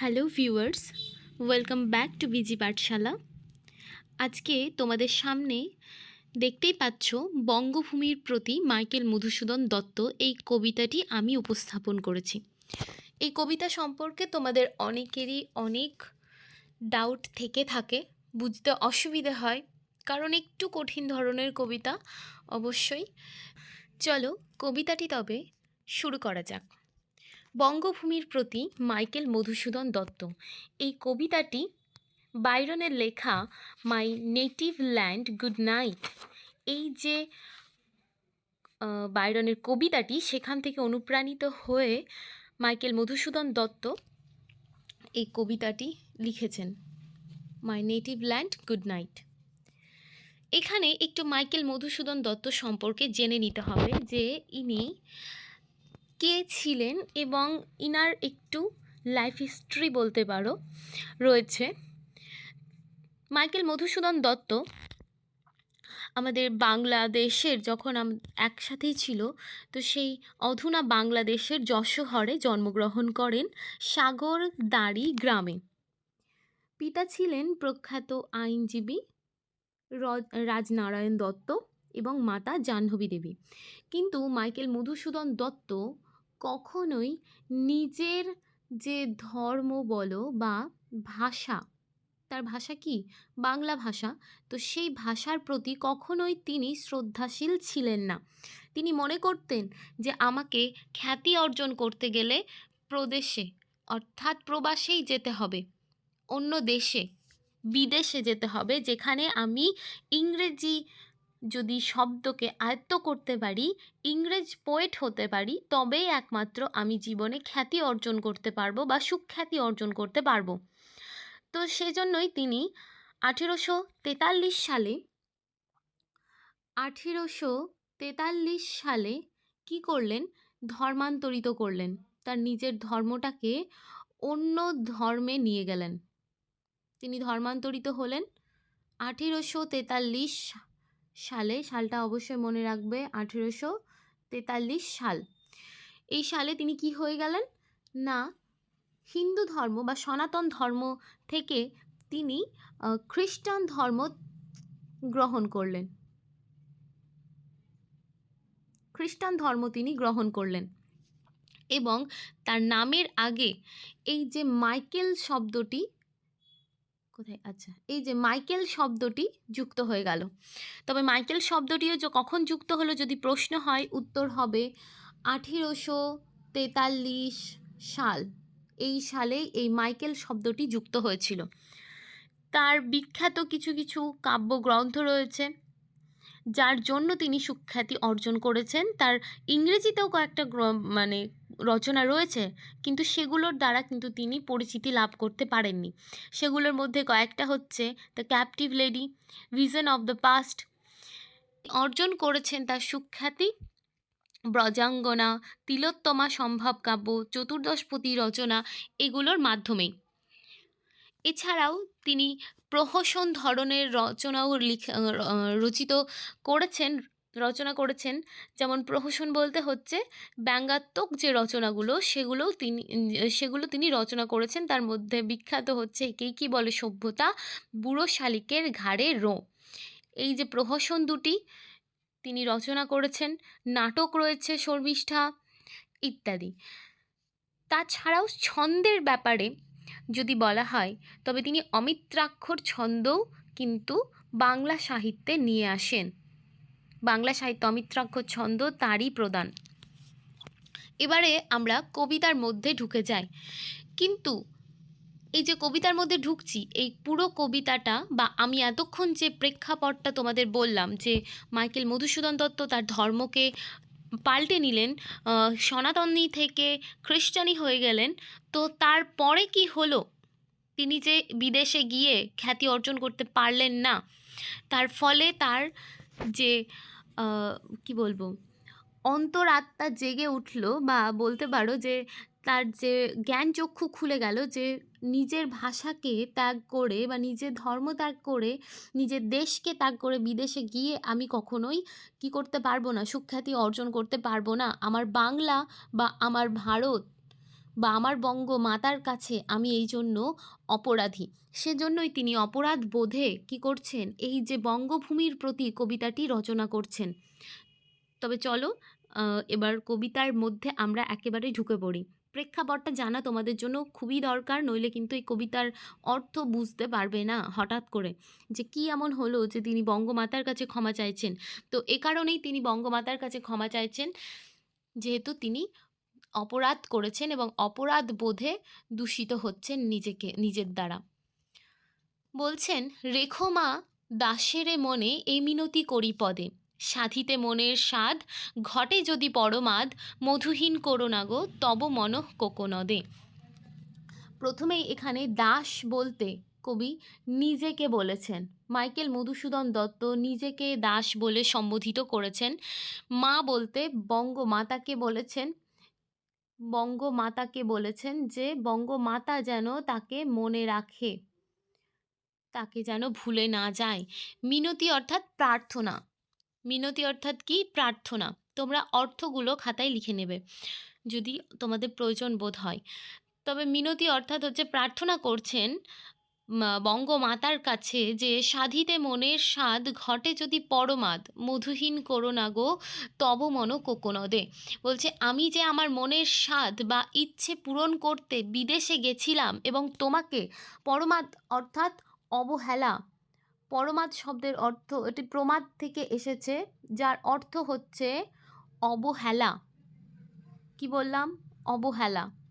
Hello viewers, welcome back to BG Pathshala. আজকে তোমাদের সামনে দেখতেই পাচ্ছ বঙ্গভূমির প্রতি মাইকেল মধুসূদন দত্ত এই কবিতাটি আমি উপস্থাপন করেছি। এই কবিতা সম্পর্কে তোমাদের অনেকেরই অনেক ডাউট থেকে থাকে, বুঝতে অসুবিধে হয়, কারণ একটু কঠিন ধরনের কবিতা অবশ্যই। চলো কবিতাটি তবে শুরু করা যাক। বঙ্গভূমির প্রতি মাইকেল মধুসূদন দত্ত। এই কবিতাটি বাইরনের লেখা my native land, good night এই যে বাইরনের কবিতাটি সেখান থেকে অনুপ্রাণিত হয়ে মাইকেল মধুসূদন দত্ত এই কবিতাটি লিখেছেন। My native land, good night এখানে একটু মাইকেল মধুসূদন দত্ত সম্পর্কে জেনে নিতে হবে যে, ইনি কে ছিলেন এবং ইনার একটু লাইফ হিস্ট্রি বলতে পারো, রয়েছে। মাইকেল মধুসূদন দত্ত আমাদের বাংলাদেশের যখন একসাথেই ছিল, তো সেই অধুনা বাংলাদেশের যশোহরে জন্মগ্রহণ করেন সাগর দাড়ি গ্রামে। পিতা ছিলেন প্রখ্যাত আইনজীবী রাজনারায়ণ দত্ত এবং মাতা জাহ্নবী দেবী। কিন্তু মাইকেল মধুসূদন দত্ত কখনোই নিজের যে ধর্ম বলো বা ভাষা, তার ভাষা কি? বাংলা ভাষা। তো সেই ভাষার প্রতি কখনোই তিনি শ্রদ্ধাশীল ছিলেন না। তিনি মনে করতেন যে আমাকে খ্যাতি অর্জন করতে গেলে প্রদেশে, অর্থাৎ প্রবাসেই যেতে হবে, অন্য দেশে, বিদেশে যেতে হবে, যেখানে আমি ইংরেজি যদি শব্দকে আয়ত্ত করতে পারি, ইংরেজ পোয়েট হতে পারি, তবেই একমাত্র আমি জীবনে খ্যাতি অর্জন করতে পারব বা সুখ্যাতি অর্জন করতে পারব। তো সেজন্যই তিনি আঠেরোশো তেতাল্লিশ সালে, আঠেরোশো তেতাল্লিশ সালে কি করলেন? ধর্মান্তরিত করলেন। তার নিজের ধর্মটাকে অন্য ধর্মে নিয়ে গেলেন। তিনি ধর্মান্তরিত হলেন আঠেরোশো তেতাল্লিশ সালে, সালটা অবশ্যই মনে রাখবে আঠেরোশো তেতাল্লিশ সাল। এই সালে তিনি কি হয়ে গেলেন? না, হিন্দু ধর্ম বা সনাতন ধর্ম থেকে তিনি খ্রিস্টান ধর্ম গ্রহণ করলেন। খ্রিস্টান ধর্ম তিনি গ্রহণ করলেন এবং তার নামের আগে এই যে মাইকেল শব্দটি কোথায়? আচ্ছা এই যে মাইকেল শব্দটি যুক্ত হয়ে গেল। তবে মাইকেল শব্দটিও যে, কখন যুক্ত হলো যদি প্রশ্ন হয়, উত্তর হবে আঠেরোশো তেতাল্লিশ সাল। এই সালে এই মাইকেল শব্দটি যুক্ত হয়েছিল। তার বিখ্যাত কিছু কিছু কাব্যগ্রন্থ রয়েছে, যার জন্য তিনি সুখ্যাতি অর্জন করেছেন। তার ইংরেজিতেও কয়েকটা মানে রচনা রয়েছে, কিন্তু সেগুলোর দ্বারা কিন্তু তিনি পরিচিতি লাভ করতে পারেননি। সেগুলোর মধ্যে কয়েকটা হচ্ছে the captive lady vision of the past অর্জন করেছেন তার সুখ্যাতি, ব্রজাঙ্গনা, তিলোত্তমা সম্ভব কাব্য, চতুর্দশপতি রচনা এগুলোর মাধ্যমেই। এছাড়াও তিনি প্রহসন ধরনের রচনাও লিখ- রচিত করেছেন রচনা করেছেন। যেমন প্রহসন বলতে হচ্ছে, ব্যঙ্গাত্মক যে রচনাগুলো, সেগুলোও তিনি, সেগুলো তিনি রচনা করেছেন। তার মধ্যে বিখ্যাত হচ্ছে একেই কি বলে সভ্যতা? বুড়ো শালিকের ঘাড়ে রো। এই যে প্রহসন দুটি তিনি রচনা করেছেন, নাটক রয়েছে শর্মিষ্ঠা ইত্যাদি। তাছাড়াও ছন্দের ব্যাপারে যদি বলা হয়, তবে তিনি অমিত্রাক্ষর ছন্দও কিন্তু বাংলা সাহিত্যে নিয়ে আসেন। বাংলা সাহিত্য অমিত্রাক্ষর ছন্দ তারই প্রদান। এবারে আমরা কবিতার মধ্যে ঢুকে যাই। কিন্তু এই যে কবিতার মধ্যে ঢুকছি, এই পুরো কবিতাটা বা আমি এতক্ষণ যে প্রেক্ষাপটটা তোমাদের বললাম যে মাইকেল মধুসূদন দত্ত তার ধর্মকে পাল্টে নিলেন সনাতনী থেকে খ্রিস্টানি হয়ে গেলেন, তো তারপরে কি হলো? তিনি যে বিদেশে গিয়ে খ্যাতি অর্জন করতে পারলেন না, তার ফলে তার যে কি বলব? অন্তরাত্মা জেগে উঠল বা বলতে পারো যে তার যে জ্ঞান চক্ষু খুলে গেল যে নিজের ভাষাকে ত্যাগ করে বা নিজের ধর্ম ত্যাগ করে, নিজের দেশকে ত্যাগ করে বিদেশে গিয়ে আমি কখনোই কি করতে পারব না? সুখ্যাতি অর্জন করতে পারব না। আমার বাংলা বা আমার ভারত বা আমার বঙ্গ মাতার কাছে আমি এই জন্য অপরাধী। সেজন্যই তিনি অপরাধ বোধে কী করছেন? এই যে বঙ্গভূমির প্রতি কবিতাটি রচনা করছেন। তবে চলো এবার কবিতার মধ্যে আমরা একেবারে ঢুকে পড়ি। প্রেক্ষাপটটা জানা তোমাদের জন্য খুবই দরকার, নইলে কিন্তু এই কবিতার অর্থ বুঝতে পারবে না হঠাৎ করে। যে কি এমন হলো যে তিনি বঙ্গমাতার কাছে ক্ষমা চাইছেন? তো এ কারণেই তিনি বঙ্গমাতার কাছে ক্ষমা চাইছেন, যেহেতু তিনি অপরাধ করেছেন এবং অপরাধ বোধে দূষিত হচ্ছেন নিজেকে, নিজের দ্বারা। বলছেন, রেখো মা, দাসেরে মনে এই মিনতি করি পদে। সাধিতে মনের স্বাদ, ঘটে যদি পরমাদ, মধুহীন করো না গো, তব মন কোকনদে। প্রথমেই এখানে দাস বলতে কবি নিজেকে বলেছেন। মাইকেল মধুসূদন দত্ত নিজেকে দাস বলে সম্বোধিত করেছেন। মা বলতে বঙ্গমাতাকে বলেছেন। বঙ্গমাতাকে বলেছেন যে, বঙ্গমাতা যেন তাকে মনে রাখে, তাকে যেন ভুলে না যায়। মিনতি অর্থাৎ প্রার্থনা। মিনতি অর্থাৎ কি? প্রার্থনা। তোমরা অর্থগুলো খাতায় লিখে নেবে, যদি তোমাদের প্রয়োজন বোধ হয়। তবে মিনতি অর্থাৎ হচ্ছে প্রার্থনা করছেন বঙ্গমাতার কাছে যে সাধিতে মনের স্বাদ ঘটে যদি পরমাদ, মধুহীন করো না গো, তব মন কোকোনদে। বলছে, আমি যে আমার মনের স্বাদ বা ইচ্ছে পূরণ করতে বিদেশে গেছিলাম এবং তোমাকে পরমাদ অর্থাৎ অবহেলা, পরমাদ শব্দের অর্থ এটি প্রমাদ থেকে এসেছে, যার অর্থ হচ্ছে অবহেলা। কি বললাম? অবহেলা।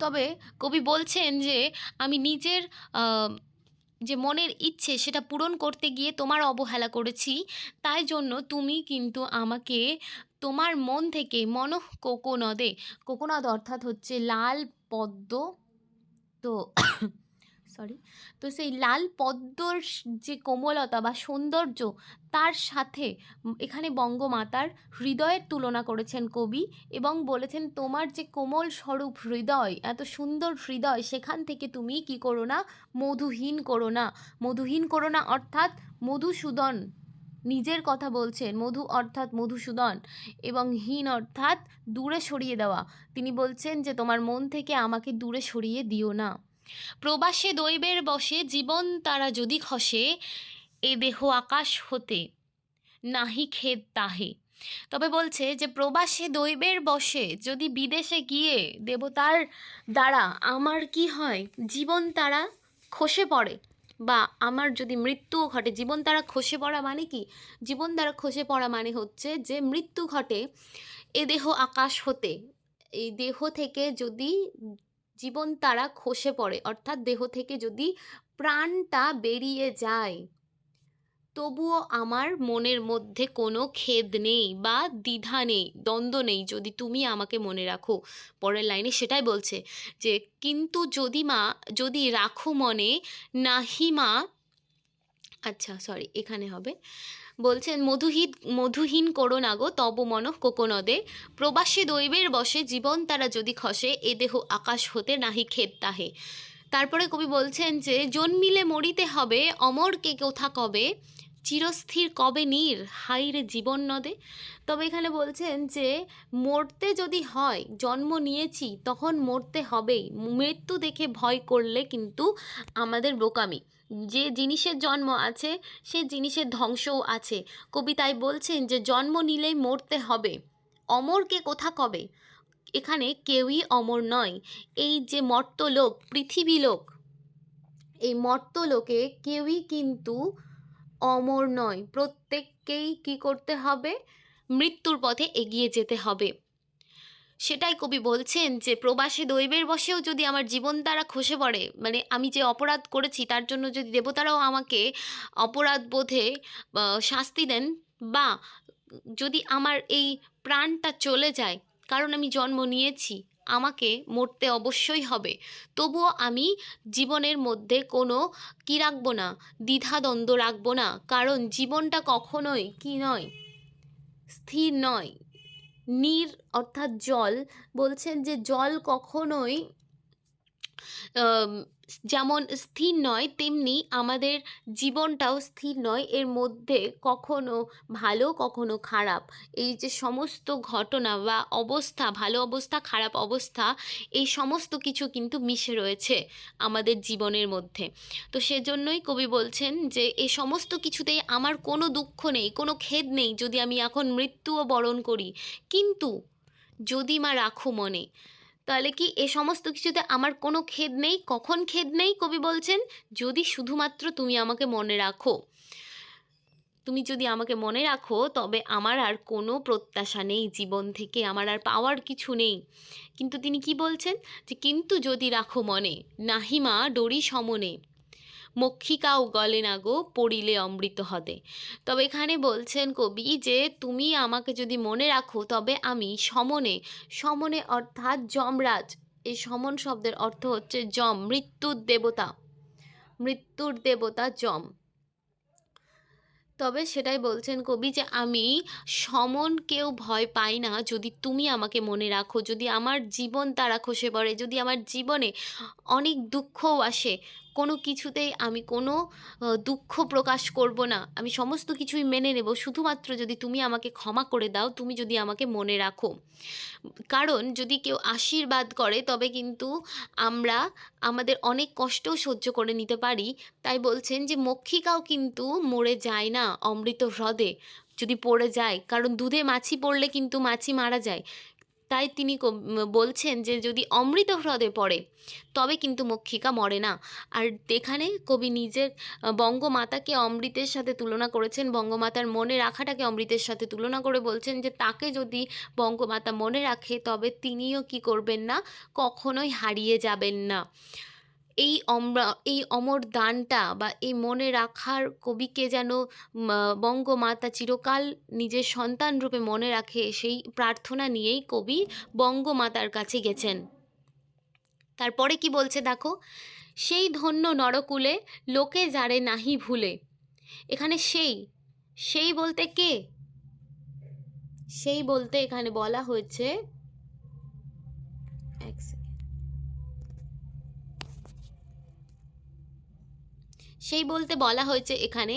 তবে কবি বলছেন যে, আমি নিজের যে মনের ইচ্ছে সেটা পূরণ করতে গিয়ে তোমার অবহেলা করেছি। তাই জন্য তুমি কিন্তু আমাকে তোমার মন থেকে মন কোকোনদে, কোকোনদ অর্থাৎ হচ্ছে লাল পদ্ম তো সরি তো সেই লাল পদ্মর যে কোমলতা বা সৌন্দর্য, তার সাথে এখানে বঙ্গমাতার হৃদয়ের তুলনা করেছেন কবি এবং বলেছেন, তোমার যে কোমল স্বরূপ হৃদয়, এত সুন্দর হৃদয়, সেখান থেকে তুমি কি করো না? মধুহীন করো না। মধুহীন করো না অর্থাৎ মধুসূদন নিজের কথা বলছেন, মধু অর্থাৎ মধুসূদন এবং হীন অর্থাৎ দূরে সরিয়ে দেওয়া। তিনি বলছেন যে, তোমার মন থেকে আমাকে দূরে সরিয়ে দিও না। প্রবাসে দৈবের বসে জীবন তারা যদি খসে, এ দেহ আকাশ হতে নাহি খেদ তাহে। তবে বলছে যে, প্রবাসে দৈবের বসে যদি বিদেশে গিয়ে দেবতার দ্বারা আমার কি হয়? জীবন তারা খসে পড়ে। বা আমার যদি মৃত্যুও ঘটে, জীবন তারা খসে পড়া মানে কি? জীবন দ্বারা খসে পড়া মানে হচ্ছে যে, মৃত্যু ঘটে, এ দেহ আকাশ হতে। এই দেহ থেকে যদি জীবন তারা খসে পড়ে। অর্থাৎ দেহ থেকে যদি প্রাণটা বেরিয়ে যায়, তবুও আমার মনের মধ্যে কোনো খেদ নেই বা দ্বিধা নেই, দ্বন্দ্ব নেই, যদি তুমি আমাকে মনে রাখো। পরের লাইনে সেটাই বলছে যে, কিন্তু যদি মা, যদি রাখো মনে, নাহি মা আচ্ছা সরি এখানে হবে। বলছেন মধুহীন মধুহীন করো না গো, তব মন কোকনদে। প্রবাসী দৈবের বসে জীবন তারা যদি খসে, এ দেহ আকাশ হতে নাহি খেদ তাহে। তারপরে কবি বলছেন যে, জন্মিলে মরিতে হবে, অমর কে কোথা কবে? চিরস্থির কবে নীর? হাইরে জীবন নদে তবে এখানে বলছেন যে, মরতে যদি হয়, জন্ম নিয়েছি, তখন মরতে হবেই। মৃত্যু দেখে ভয় করলে কিন্তু আমাদের বোকামি। যে জিনিসের জন্ম আছে, সে জিনিসের ধ্বংসও আছে। কবিতায় বলছেন যে, জন্ম নিলেই মরতে হবে। অমরকে কোথা কবে? এখানে কেউই অমর নয়। এই যে মর্তলোক পৃথিবী লোক, এই মর্তলোকে কেউই কিন্তু অমর নয়। প্রত্যেককেই কি করতে হবে? মৃত্যুর পথে এগিয়ে যেতে হবে। সেটাই কবি বলছেন যে, প্রবাসে দৈবের বসেও যদি আমার জীবন দ্বারা খসে পড়ে মানে আমি যে অপরাধ করেছি তার জন্য যদি দেবতারাও আমাকে অপরাধ বোধে শাস্তি দেন, বা যদি আমার এই প্রাণটা চলে যায়, কারণ আমি জন্ম নিয়েছি, আমাকে মরতে অবশ্যই হবে। তবুও আমি জীবনের মধ্যে কোনো কি রাখব না, দ্বিধাদ্বন্দ্ব রাখব না, কারণ জীবনটা কখনোই কি নয়, স্থির নয়। নীর অর্থাৎ জল বলছেন যে জল কখনোই যেমন স্থির নয় তেমনি আমাদের জীবনটাও স্থির নয়। এর মধ্যে কখনো ভালো কখনো খারাপ। এই যে সমস্ত ঘটনা বা অবস্থা, ভালো অবস্থা, খারাপ অবস্থা এই সমস্ত কিছু কিন্তু মিশে রয়েছে আমাদের জীবনের মধ্যে। তো সেজন্যই কবি বলছেন যে এ সমস্ত কিছুতেই আমার কোনো দুঃখ নেই, কোনো খেদ নেই যদি আমি এখন মৃত্যুও বরণ করি। কিন্তু যদি মা রাখো মনে তাহলে কি এ সমস্ত কিছুতে আমার কোনো খেদ নেই? কখন খেদ নেই কবি বলছেন? যদি শুধুমাত্র তুমি আমাকে মনে রাখো। তুমি যদি আমাকে মনে রাখো তবে আমার আর কোনো প্রত্যাশা নেই জীবন থেকে, আমার আর পাওয়ার কিছু নেই। কিন্তু তিনি কি বলছেন? যে কিন্তু যদি রাখো মনে, নাহিমা ডরি সমনে, মক্ষিকাও গলে না গো পড়িলে অমৃত হদে। তবে এখানে বলছেন কবি যে তুমি আমাকে যদি মনে রাখো তবে আমি সমনে, সমনে অর্থাৎ যমরাজ। এই সমন শব্দের অর্থ হচ্ছে যম, মৃত্যুর দেবতা। মৃত্যুর দেবতা যম। তবে সেটাই বলছেন কবি যে আমি সমন কেউ ভয় পাই না যদি তুমি আমাকে মনে রাখো। যদি আমার জীবন তারা খসে পড়ে, যদি আমার জীবনে অনেক দুঃখও আসে, কোনো কিছুতেই আমি কোনো দুঃখ প্রকাশ করব না। আমি সমস্ত কিছুই মেনে নেব শুধুমাত্র যদি তুমি আমাকে ক্ষমা করে দাও, তুমি যদি আমাকে মনে রাখো। কারণ যদি কেউ আশীর্বাদ করে তবে কিন্তু আমরা আমাদের অনেক কষ্টও সহ্য করে নিতে পারি। তাই বলছেন যে মক্ষিকাও কিন্তু মরে যায় না অমৃত হ্রদে যদি পড়ে যায়। কারণ দুধে মাছি পড়লে কিন্তু মাছি মারা যায়। তাই তিনি বলছেন যে যদি অমৃত হ্রদে পড়ে, তবে কিন্তু মক্ষিকা মরে না। আর এখানে কবি নিজের বঙ্গমাতাকে অমৃতের সাথে তুলনা করেছেন। বঙ্গমাতার মনে রাখাটাকে অমৃতের সাথে তুলনা করে বলছেন যে তাকে যদি বঙ্গমাতা মনে রাখে, তবে তিনিও কি করবেন না? কখনোই হারিয়ে যাবেন না। এই অমরা এই অমর দানটা বা এই মনে রাখার কবিকে যেন বঙ্গমাতা চিরকাল নিজের সন্তান রূপে মনে রাখে সেই প্রার্থনা নিয়েই কবি বঙ্গমাতার কাছে গেছেন। তারপরে কি বলছে দেখো? সেই ধন্য নরকুলে লোকে যারে নাহি ভুলে। এখানে সেই, সেই বলতে কে? সেই বলতে এখানে বলা হয়েছে সেই বলতে বলা হয়েছে এখানে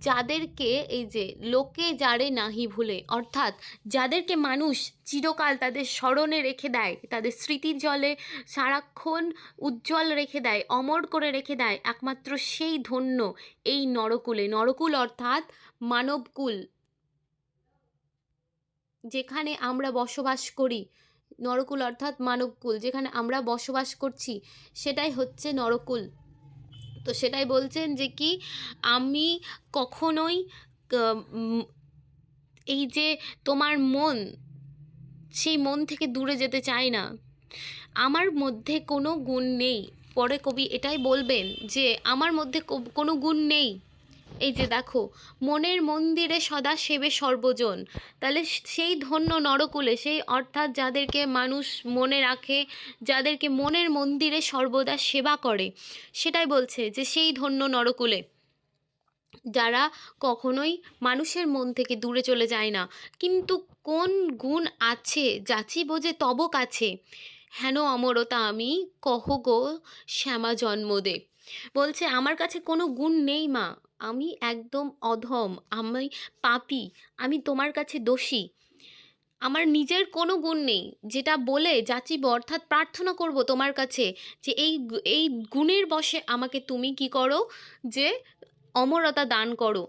যাদেরকে এই যে লোকে যারে নাহি ভুলে অর্থাৎ যাদেরকে মানুষ চিরকাল তাদের স্মরণে রেখে দেয়, তাদের স্মৃতির জলে সারাক্ষণ উজ্জ্বল রেখে দেয়, অমর করে রেখে দেয় একমাত্র সেই ধন্য এই নরকুলে। নরকুল অর্থাৎ মানবকুল। যেখানে আমরা বসবাস করি। নরকুল অর্থাৎ মানবকুল। যেখানে আমরা বসবাস করছি সেটাই হচ্ছে নরকুল। তো সেটাই বলছেন যে কি আমি কখনোই এই যে তোমার মন, সেই মন থেকে দূরে যেতে চাই না। আমার মধ্যে কোনো গুণ নেই। পরে কবি এটাই বলবেন যে আমার মধ্যে কোনো গুণ নেই। এই যে দেখো মনের মন্দিরে সদা সেবে সর্বজন। তাহলে সেই ধন্য নরকুলে সেই অর্থাৎ যাদেরকে মানুষ মনে রাখে, যাদেরকে মনের মন্দিরে সর্বদা সেবা করে সেটাই বলছে যে সেই ধন্য নরকুলে। যারা কখনোই মানুষের মন থেকে দূরে চলে যায় না। কিন্তু কোন গুণ আছে যাচিব যে তব কাছে, হেন অমরতা আমি কহ গো শ্যামা জন্মদে। বলছে আমার কাছে কোনো গুণ নেই মা। আমি একদম অধম, আমি পাপী, আমি তোমার কাছে দোষী। আমার নিজের কোনো গুণ নেই। যেটা বলে যাচিব অর্থাৎ প্রার্থনা করব তোমার কাছে যে এই এই গুণের বশে আমাকে তুমি কি করো যে অমরতা দান করো।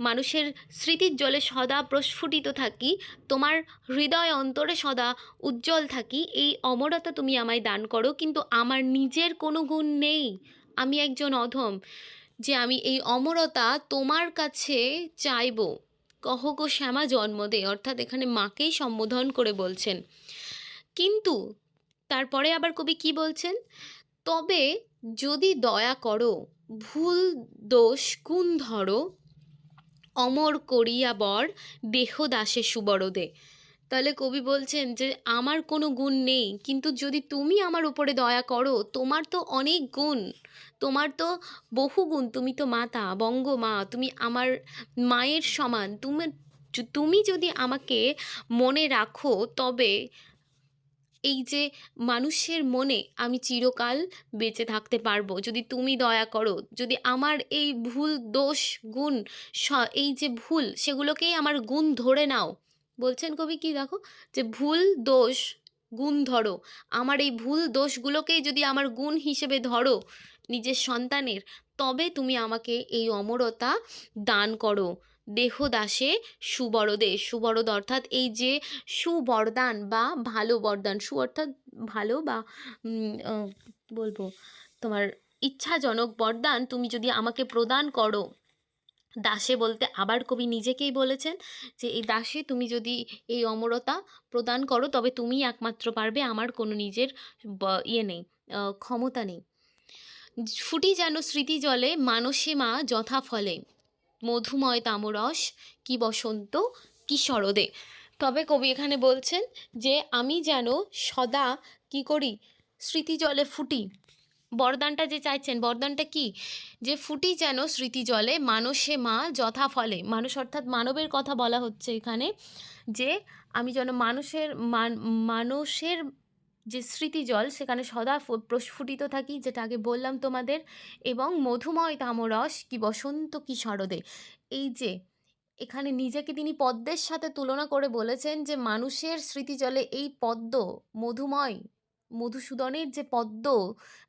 মানুষের স্মৃতির জলে সদা প্রস্ফুটিত থাকি, তোমার হৃদয় অন্তরে সদা উজ্জ্বল থাকি এই অমরতা তুমি আমায় দান করো। কিন্তু আমার নিজের কোনো গুণ নেই। আমি একজন অধম। যে আমি এই অমরতা তোমার কাছে চাইব। কহ গো শ্যামা জন্ম জন্মদে অর্থাৎ এখানে মাকেই সম্বোধন করে বলছেন। কিন্তু তারপরে আবার কবি কি বলছেন? তবে যদি দয়া করো, ভুল দোষ গুণ ধরো, অমর করিয়া বর দেহ দাসে সুবরদে। তাহলে কবি বলছেন যে আমার কোনো গুণ নেই। কিন্তু যদি তুমি আমার উপরে দয়া করো, তোমার তো অনেক গুণ। তোমার তো বহু গুণ। তুমি তো মাতা, বঙ্গ মা তুমি আমার মায়ের সমান। তুমি তুমি যদি আমাকে মনে রাখো তবে এই যে মানুষের মনে আমি চিরকাল বেঁচে থাকতে পারব যদি তুমি দয়া করো যদি আমার এই ভুল দোষ গুণ এই যে ভুল সেগুলোকেই আমার গুণ ধরে নাও বলছেন কবি কি দেখো যে ভুল দোষ গুণ ধরো আমার এই ভুল দোষগুলোকেই যদি আমার গুণ হিসেবে ধরো নিজের সন্তানের, তবে তুমি আমাকে এই অমরতা দান করো। দেহ দাসে সুবরদে, সুবরদ অর্থাৎ এই যে সুবরদান বা ভালো বরদান, সু অর্থাৎ ভালো বা বলব, তোমার ইচ্ছাজনক বরদান তুমি যদি আমাকে প্রদান করো। দাসে বলতে আবার কবি নিজেকেই বলেছেন যে, এই দাসে তুমি যদি এই অমরতা প্রদান করো, তবে তুমিই একমাত্র পারবে, আমার কোনো নিজের ইয়ে নেই ক্ষমতা নেই। ফুটি যেন স্মৃতি জলে মানসে মা যথা ফলে মধুময় তামরস, কি বসন্ত, কি শরদে। তবে কবি এখানে বলছেন যে, আমি যেন সদা কি করি? স্মৃতি জলে ফুটি। বরদানটা যে চাইছেন, বরদানটা কি? যে ফুটি যেন স্মৃতি জলে মানসে মা যথা ফলে মানুষ অর্থাৎ মানবের কথা বলা হচ্ছে এখানে যে, আমি যেন মানুষের মান- যে স্মৃতিজল, সেখানে সদা প্রস্ফুটিত থাকি, যেটা আগে বললাম তোমাদের, এবং মধুময় তামরস, কি বসন্ত, কি শরদে। এই যে, এখানে নিজেকে তিনি পদ্মের সাথে তুলনা করে বলেছেন যে মানুষের স্মৃতিজলে এই পদ্ম, মধুময়, মধুসূদনের যে পদ্ম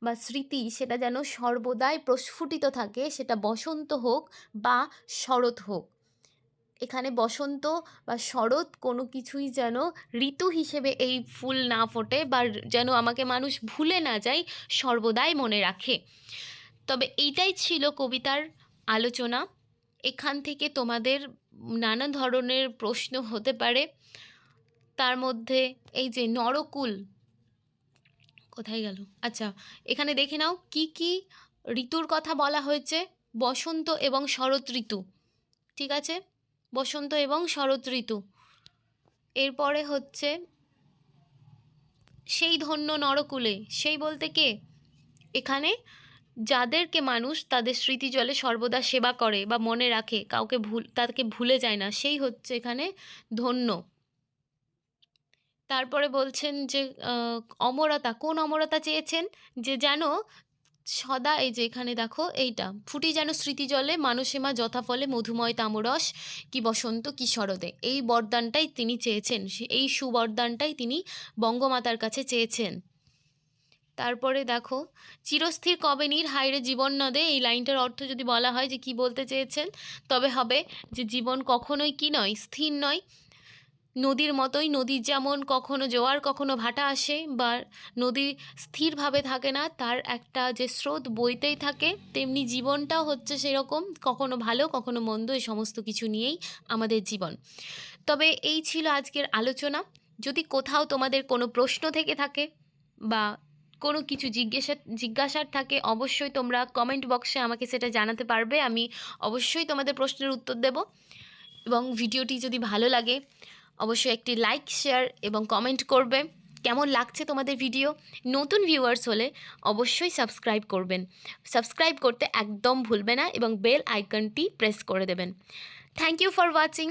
বা স্মৃতি, সেটা যেন সর্বদাই প্রস্ফুটিত থাকে, সেটা বসন্ত হোক বা শরৎ হোক। এখানে বসন্ত বা শরৎ কোনো কিছুই যেন ঋতু হিসেবে এই ফুল না ফোটে বা যেন আমাকে মানুষ ভুলে না যায়, সর্বদাই মনে রাখে। তবে এইটাই ছিল কবিতার আলোচনা। এখান থেকে তোমাদের নানা ধরনের প্রশ্ন হতে পারে। তার মধ্যে এই যে নরকুল, কোথায় গেল? আচ্ছা এখানে দেখে নাও কি কি ঋতুর কথা বলা হয়েছে, বসন্ত এবং শরৎ ঋতু। ঠিক আছে? বসন্ত এবং শরৎ ঋতু। এরপরে হচ্ছে সেই ধন্য নরকুলে। সেই বলতে কে? এখানে যাদেরকে মানুষ তাদের স্মৃতি জলে সর্বদা সেবা করে বা মনে রাখে, কাউকে ভুল তাকে ভুলে যায় না, সেই হচ্ছে এখানে ধন্য। তারপরে বলছেন যে অমরতা, কোন অমরতা চেয়েছেন? যে যেন সদা এই যে এখানে দেখো, এইটা। ফুটি যেন স্মৃতি জলে মানুষেমা যথাফলে, মধুময় তামরস কি বসন্ত, কি শরদে। এই বরদানটাই তিনি চেয়েছেন। এই সুবরদানটাই তিনি বঙ্গমাতার কাছে চেয়েছেন। তারপরে দেখো, চিরস্থির কবে নীর হাইরে জীবন নদে। এই লাইনটার অর্থ যদি বলা হয় যে কি বলতে চেয়েছেন, তবে হবে যে জীবন কখনোই কি নয়, স্থির নয়। নদীর মতোই নদীর যেমন কখনো জোয়ার, কখনো ভাটা আসে বা নদী স্থিরভাবে থাকে না, তার একটা যে স্রোত বইতেই থাকে, তেমনি জীবনটাও হচ্ছে সেরকম, কখনো ভালো, কখনো মন্দ এই সমস্ত কিছু নিয়েই আমাদের জীবন। তবে এই ছিল আজকের আলোচনা। যদি কোথাও তোমাদের কোনো প্রশ্ন থেকে থাকে বা কোনো কিছু জিজ্ঞাসা, জিজ্ঞাসার থাকে, অবশ্যই তোমরা কমেন্ট বক্সে আমাকে সেটা জানাতে পারবে, আমি অবশ্যই তোমাদের প্রশ্নের উত্তর দেব। এবং ভিডিওটি যদি ভালো লাগে অবশ্যই একটি লাইক শেয়ার এবং কমেন্ট করবে। কেমন লাগছে তোমাদের ভিডিও নতুন ভিউয়ার্স হলে অবশ্যই সাবস্ক্রাইব করবেন। সাবস্ক্রাইব করতে একদম ভুলবে না এবং বেল আইকনটি প্রেস করে দেবেন। Thank you for watching